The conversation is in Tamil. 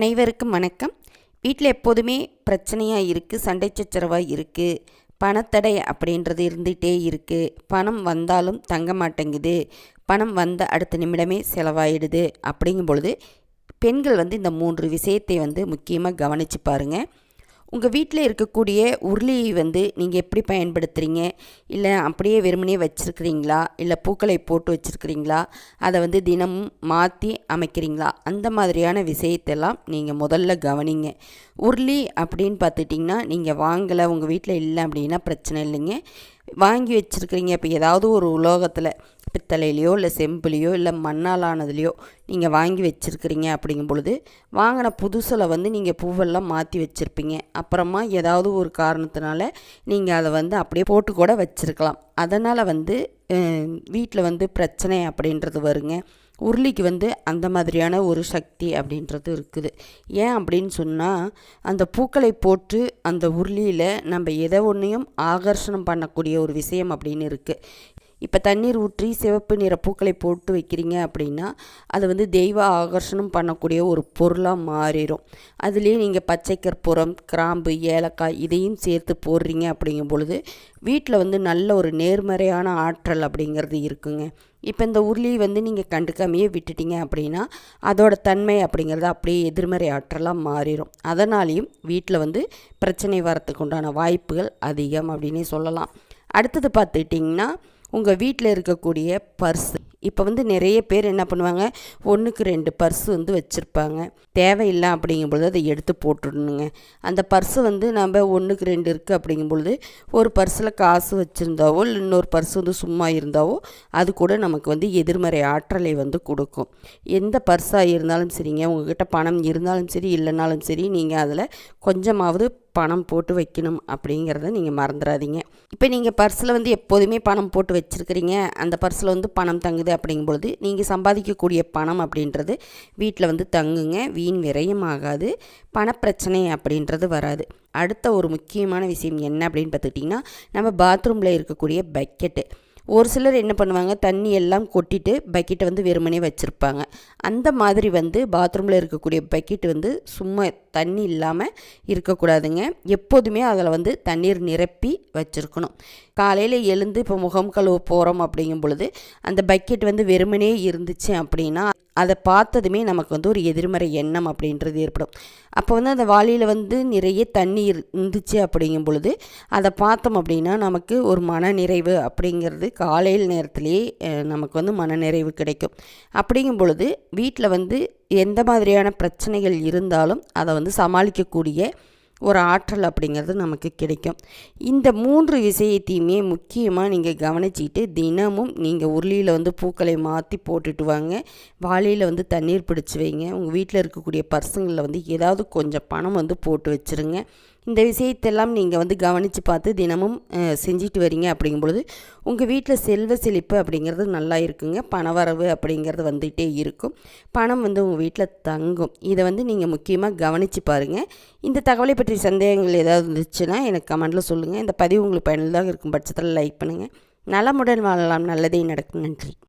அனைவருக்கும் வணக்கம். வீட்டில் எப்போதுமே பிரச்சனையாக இருக்குது சண்டை சச்சரவாக இருக்குது பணத்தடை அப்படின்றது இருந்துகிட்டே இருக்குது பணம் வந்தாலும் தங்க மாட்டேங்குது. பணம் வந்த அடுத்த நிமிடமே செலவாயிடுது. அப்படிங்கும் பொழுது பெண்கள் வந்து இந்த மூன்று விஷயத்தை வந்து முக்கியமாக கவனித்து பாருங்கள் உங்கள் வீட்டில் இருக்கக்கூடிய உருளியை வந்து நீங்கள் எப்படி பயன்படுத்துகிறீங்க இல்லை அப்படியே வெறுமனே வச்சுருக்கிறீங்களா? இல்லை பூக்களை போட்டு வச்சுருக்கிறீங்களா? அதை வந்து தினமும் மாற்றி அமைக்கிறீங்களா? அந்த மாதிரியான விஷயத்தெல்லாம் நீங்கள் முதல்ல கவனிங்க. உருளி அப்படின்னு பார்த்துட்டிங்கன்னா நீங்கள் வாங்கலை உங்கள் வீட்டில் இல்லை அப்படின்னா பிரச்சனை இல்லைங்க. வாங்கி வச்சுருக்கிறீங்க. இப்போ ஏதாவது ஒரு உலோகத்தில் பித்தளையிலையோ இல்லை செம்புலையோ இல்லை மண்ணால் ஆனதுலையோ நீங்கள் வாங்கி வச்சுருக்கிறீங்க அப்படிங்கும் பொழுது வாங்கின புதுசில் வந்து நீங்கள் பூவெல்லாம் மாற்றி வச்சுருப்பீங்க. அப்புறமா ஏதாவது ஒரு காரணத்தினால நீங்கள் அதை வந்து அப்படியே போட்டு கூட வச்சுருக்கலாம். அதனால் வந்து வீட்டில் வந்து பிரச்சனை அப்படின்றது வருங்க. உருளிக்கு வந்து அந்த மாதிரியான ஒரு சக்தி அப்படின்றது இருக்குது. ஏன் அப்படின்னு சொன்னால் அந்த பூக்களை போட்டு அந்த உருளியில் நம்ம எதை ஒன்றையும் ஆகர்ஷணம் பண்ணக்கூடிய ஒரு விஷயம் அப்படின்னு இருக்குது இப்போ தண்ணீர் ஊற்றி சிவப்பு நிற பூக்களை போட்டு வைக்கிறீங்க அப்படின்னா அது வந்து தெய்வ ஆகர்ஷணம் பண்ணக்கூடிய ஒரு பொருளாக மாறிடும் அதுலேயே நீங்கள் பச்சை கற்பூரம் கிராம்பு ஏலக்காய் இதையும் சேர்த்து போடுறீங்க அப்படிங்கும் பொழுது வீட்டில் வந்து நல்ல ஒரு நேர்மறையான ஆற்றல் அப்படிங்கிறது இருக்குங்க. இப்போ இந்த உருளி வந்து நீங்கள் கண்டுக்காமையே விட்டுட்டீங்க அப்படின்னா அதோட தன்மை அப்படிங்கிறது அப்படியே எதிர்மறை ஆற்றலாக மாறிடும் அதனாலேயும் வீட்டில் வந்து பிரச்சனை வரத்துக்கு உண்டான வாய்ப்புகள் அதிகம் அப்படின்னே சொல்லலாம். அடுத்தது பார்த்துக்கிட்டிங்கன்னா உங்கள் வீட்டில் இருக்கக்கூடிய பர்ஸ். இப்போ வந்து நிறைய பேர் என்ன பண்ணுவாங்க? ஒன்றுக்கு ரெண்டு பர்ஸ் வந்து வச்சுருப்பாங்க. தேவையில்லை அப்படிங்கும்பொழுது அதை எடுத்து போட்டுடணுங்க. அந்த பர்ஸு வந்து நம்ம ஒன்றுக்கு ரெண்டு இருக்குது அப்படிங்கும்பொழுது ஒரு பர்ஸில் காசு வச்சுருந்தாவோ இல்லை இன்னொரு பர்ஸ் வந்து சும்மா இருந்தாவோ அது கூட நமக்கு வந்து எதிர்மறை ஆற்றலை வந்து கொடுக்கும். எந்த பர்ஸாக இருந்தாலும் சரிங்க. உங்ககிட்ட பணம் இருந்தாலும் சரி இல்லைனாலும் சரி நீங்கள் அதில் கொஞ்சமாவது பணம் போட்டு வைக்கணும் அப்படிங்கிறத நீங்கள் மறந்துடாதீங்க இப்போ நீங்கள் பர்ஸில் வந்து எப்போதுமே பணம் போட்டு வச்சுருக்கிறீங்க. அந்த பர்ஸில் வந்து பணம் தங்குது அப்படிங்கும் பொழுது நீங்கள் சம்பாதிக்கக்கூடிய பணம் அப்படின்றது வீட்டில் வந்து தங்குங்க. வீண் விரயம் ஆகாது. பணப்பிரச்சனை அப்படின்றது வராது. அடுத்த ஒரு முக்கியமான விஷயம் என்ன அப்படின்னு பார்த்துக்கிட்டிங்கன்னா நம்ம பாத்ரூமில் இருக்கக்கூடிய பக்கெட்டு ஒரு சிலர் என்ன பண்ணுவாங்க தண்ணி எல்லாம் கொட்டிட்டு பக்கெட்டை வந்து வெறுமனே வச்சுருப்பாங்க. அந்த மாதிரி வந்து பாத்ரூமில் இருக்கக்கூடிய பக்கெட் வந்து சும்மா தண்ணி இல்லாமல் இருக்கக்கூடாதுங்க. எப்போதுமே அதில் வந்து தண்ணீர் நிரப்பி வச்சுருக்கணும். காலையில் எழுந்து இப்போ முகம் கழுவ போகிறோம் அப்படிங்கும் பொழுது அந்த பக்கெட் வந்து வெறுமனே இருந்துச்சு அப்படின்னா அதை பார்த்ததுமே நமக்கு வந்து ஒரு எதிர்மறை எண்ணம் அப்படின்றது ஏற்படும். அப்போ வந்து அந்த வாளியில் வந்து நிறைய தண்ணி இருந்துச்சு அப்படிங்கும் பொழுது அதை பார்த்தோம் அப்படின்னா நமக்கு ஒரு மன நிறைவு அப்படிங்கிறது காலையில் நேரத்துலேயே நமக்கு வந்து மன நிறைவு கிடைக்கும். அப்படிங்கும் பொழுது வீட்டில் வந்து எந்த மாதிரியான பிரச்சனைகள் இருந்தாலும் அதை வந்து சமாளிக்கக்கூடிய ஒரு ஆற்றல் அப்படிங்கிறது நமக்கு கிடைக்கும். இந்த மூன்று விஷயத்தையுமே முக்கியமாக நீங்கள் கவனிச்சிட்டு தினமும் நீங்கள் உருளியில் வந்து பூக்களை மாற்றி போட்டுட்டு வாங்க. வாளியில் வந்து தண்ணீர் பிடிச்சி வைங்க. உங்கள் வீட்டில் இருக்கக்கூடிய பர்சங்களில் வந்து ஏதாவது கொஞ்சம் பணம் வந்து போட்டு வச்சுருங்க. இந்த விஷயத்தெல்லாம் நீங்கள் வந்து கவனித்து பார்த்து தினமும் செஞ்சுட்டு வரீங்க அப்படிங்கும்பொழுது உங்கள் வீட்டில் செல்வ செழிப்பு அப்படிங்கிறது நல்லா இருக்குங்க. பணவரவு அப்படிங்கிறது வந்துகிட்டே இருக்கும். பணம் வந்து உங்கள் வீட்டில் தங்கும். இதை வந்து நீங்கள் முக்கியமாக கவனித்து பாருங்கள் இந்த தகவலை பற்றி சந்தேகங்கள் ஏதாவது இருந்துச்சுன்னா எனக்கு கமெண்ட்டில் சொல்லுங்கள் இந்த பதிவு உங்களுக்கு பயனுள்ளதாக இருக்கும் பட்சத்தில் லைக் பண்ணுங்கள் நலமுடன் வாழலாம். நல்லதே நடக்கும். நன்றி.